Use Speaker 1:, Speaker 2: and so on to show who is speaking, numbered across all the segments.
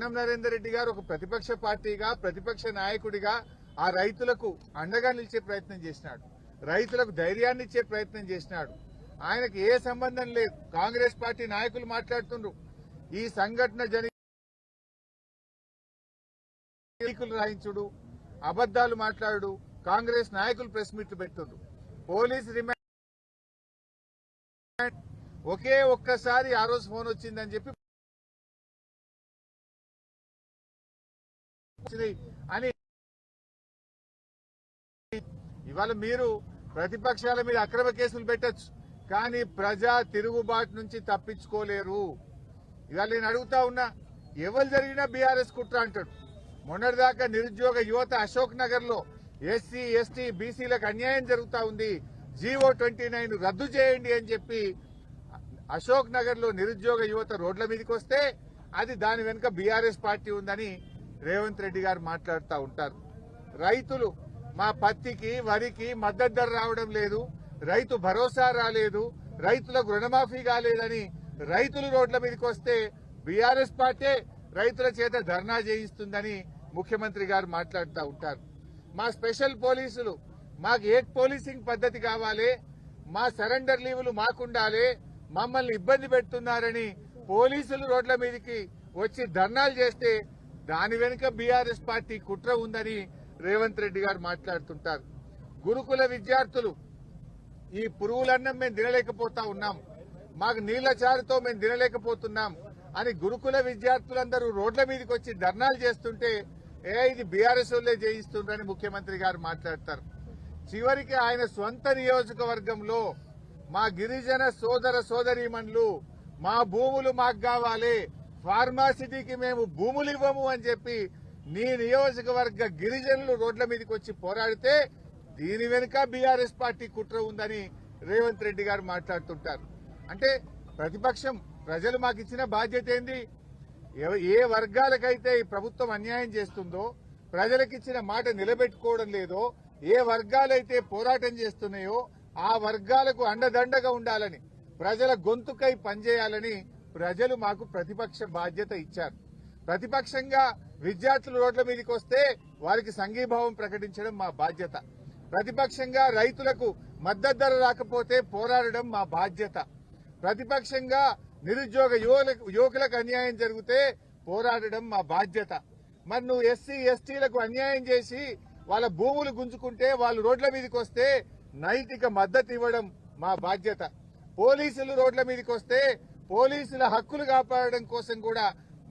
Speaker 1: రాజేందర్ రెడ్డి గారు ఒక ప్రతిపక్ష పార్టీగా ప్రతిపక్ష నాయకుడిగా ఆ రైతులకు అండగా నిలిచే ప్రయత్నం చేసినాడు. రైతులకు ధైర్యాన్ని ఇచ్చే ప్రయత్నం చేసినాడు. ఆయనకు ఏ సంబంధం లేదు. కాంగ్రెస్ పార్టీ నాయకులు మాట్లాడుతుండ్రు. ఈ సంఘటన జరి రాయించుడు అబద్దాలు మాట్లాడు కాంగ్రెస్ నాయకులు ప్రెస్ మీట్లు పెడుతుండ్రు. పోలీస్ రిమాండ్ ఒకే ఒక్కసారి ఆ రోజు ఫోన్ వచ్చిందని చెప్పి అని ఇవాళ మీరు ప్రతిపక్షాల మీద అక్రమ కేసులు పెట్టొచ్చు. కానీ ప్రజా తిరుగుబాటు నుంచి తప్పించుకోలేరు. ఇవాళ నేను అడుగుతా ఉన్నా ఎవరు జరిగినా బీఆర్ఎస్ కుట్ర అంటాడు. మొన్నటిదాకా నిరుద్యోగ యువత అశోక్ నగర్లో ఎస్సీ ఎస్టీ బీసీలకు అన్యాయం జరుగుతా ఉంది. జీవో ట్వంటీ నైన్ రద్దు చేయండి అని చెప్పి అశోక్ నగర్లో నిరుద్యోగ యువత రోడ్ల మీదకి వస్తే అది దాని వెనుక బీఆర్ఎస్ పార్టీ ఉందని రేవంత్ రెడ్డి గారు మాట్లాడుతూ ఉంటారు. రైతులు మా పత్తికి వరికి మద్దతు ధర రావడం లేదు రైతు భరోసా రాలేదు రైతులకు రుణమాఫీ కాలేదని రైతులు రోడ్ల మీదకి వస్తే బీఆర్ఎస్ పార్టీ రైతుల చేత ధర్నా చేయిస్తుందని ముఖ్యమంత్రి గారు మాట్లాడుతూ ఉంటారు. మా స్పెషల్ పోలీసులు మాకు ఏ పోలీసింగ్ పద్ధతి కావాలి మా సరెండర్ లీవులు మాకుండాలి మమ్మల్ని ఇబ్బంది పెడుతున్నారని పోలీసులు రోడ్ల మీదకి వచ్చి ధర్నాలు చేస్తే దాని వెనుక బీఆర్ఎస్ పార్టీ కుట్ర ఉందని రేవంత్ రెడ్డి గారు మాట్లాడుతుంటారు. గురుకుల విద్యార్థులు ఈ పురుగులన్నం మేము తినలేకపోతా ఉన్నాం. మాకు నీళ్ళ చారుతో మేము తినలేకపోతున్నాం అని గురుకుల విద్యార్థులందరూ రోడ్ల మీదకి వచ్చి ధర్నాలు చేస్తుంటే ఏ ఇది బీఆర్ఎస్ వాళ్ళే చేయిస్తుండ్రని ముఖ్యమంత్రి గారు మాట్లాడతారు. చివరికి ఆయన స్వంత నియోజకవర్గంలో మా గిరిజన సోదర సోదరీమణులు మా భూములు మాకు కావాలి ఫార్మాసిటీకి మేము భూములు ఇవ్వము అని చెప్పి నీ నియోజకవర్గ గిరిజనులు రోడ్ల మీదకి వచ్చి పోరాడితే దీని వెనుక బీఆర్ఎస్ పార్టీ కుట్ర ఉందని రేవంత్ రెడ్డి గారు మాట్లాడుతుంటారు. అంటే ప్రతిపక్షం ప్రజలు మాకు ఇచ్చిన బాధ్యత ఏంది? ఏ వర్గాలకైతే ఈ ప్రభుత్వం అన్యాయం చేస్తుందో ప్రజలకిచ్చిన మాట నిలబెట్టుకోవడం లేదో ఏ వర్గాలైతే పోరాటం చేస్తున్నాయో ఆ వర్గాలకు అండదండగా ఉండాలని ప్రజల గొంతుకై పనిచేయాలని ప్రజలు మాకు ప్రతిపక్ష బాధ్యత ఇచ్చారు. ప్రతిపక్షంగా విద్యార్థులు రోడ్ల మీదకి వస్తే వారికి సంఘీభావం ప్రకటించడం మా బాధ్యత. ప్రతిపక్షంగా రైతులకు మద్దతు ధర రాకపోతే పోరాడడం మా బాధ్యత. ప్రతిపక్షంగా నిరుద్యోగ యువలకు యువకులకు అన్యాయం జరిగితే పోరాడడం మా బాధ్యత. మరి నువ్వు ఎస్సీ ఎస్టీలకు అన్యాయం చేసి వాళ్ళ భూములు గుంజుకుంటే వాళ్ళు రోడ్ల మీదకి వస్తే నైతిక మద్దతు ఇవ్వడం మా బాధ్యత. పోలీసులు రోడ్ల మీదకి వస్తే పోలీసుల హక్కులు కాపాడడం కోసం కూడా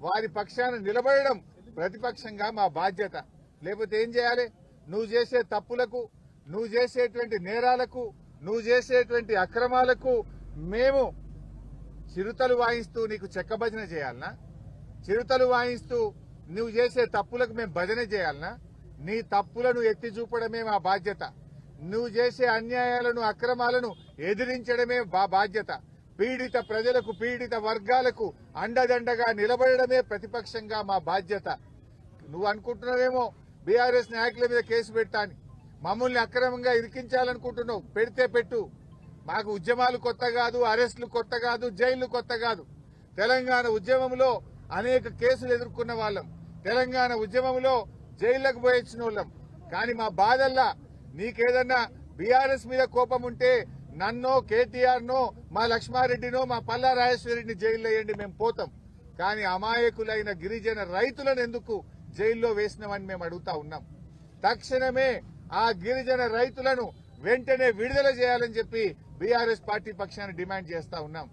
Speaker 1: వారి పక్షాన నిలబడడం ప్రతిపక్షంగా మా బాధ్యత. లేకపోతే ఏం చేయాలి? నువ్వు చేసే తప్పులకు నువ్వు చేసేటువంటి నేరాలకు నువ్వు చేసేటువంటి అక్రమాలకు మేము చిరుతలు వాయిస్తూ నీకు చెక్క భజన చేయాలనా? చిరుతలు వాయిస్తూ నువ్వు చేసే తప్పులకు మేము భజన చేయాలనా? నీ తప్పులను ఎత్తి చూపడమే మా బాధ్యత. నువ్వు చేసే అన్యాయాలను అక్రమాలను ఎదిరించడమే మా బాధ్యత. పీడిత ప్రజలకు పీడిత వర్గాలకు అండదండగా నిలబడడమే ప్రతిపక్షంగా మా బాధ్యత. నువ్వు అనుకుంటున్నావేమో బీఆర్ఎస్ నాయకుల మీద కేసు పెట్టాని మమ్మల్ని అక్రమంగా ఇరికించాలనుకుంటున్నావు. పెడితే పెట్టు. మాకు ఉద్యమాలు కొత్త కాదు అరెస్టులు కొత్త కాదు జైళ్ళు కొత్త కాదు. తెలంగాణ ఉద్యమంలో అనేక కేసులు ఎదుర్కొన్న వాళ్ళం. తెలంగాణ ఉద్యమంలో జైళ్ళకు పోయించిన వాళ్ళం కానీ మా బాధల్లా నీకేదన్నా బీఆర్ఎస్ మీద కోపం ఉంటే నన్నో కేటీఆర్ నో మా లక్ష్మారెడ్డినో మా పల్లా రాజేశ్వరరెడ్డిని జైల్లో వేయండి మేము పోతాం. కానీ అమాయకులైన గిరిజన రైతులను ఎందుకు జైల్లో వేసినామని మేము అడుగుతా ఉన్నాం. తక్షణమే ఆ గిరిజన రైతులను వెంటనే విడుదల చేయాలని చెప్పి బీఆర్ఎస్ పార్టీ పక్షాన్ని డిమాండ్ చేస్తా ఉన్నాం.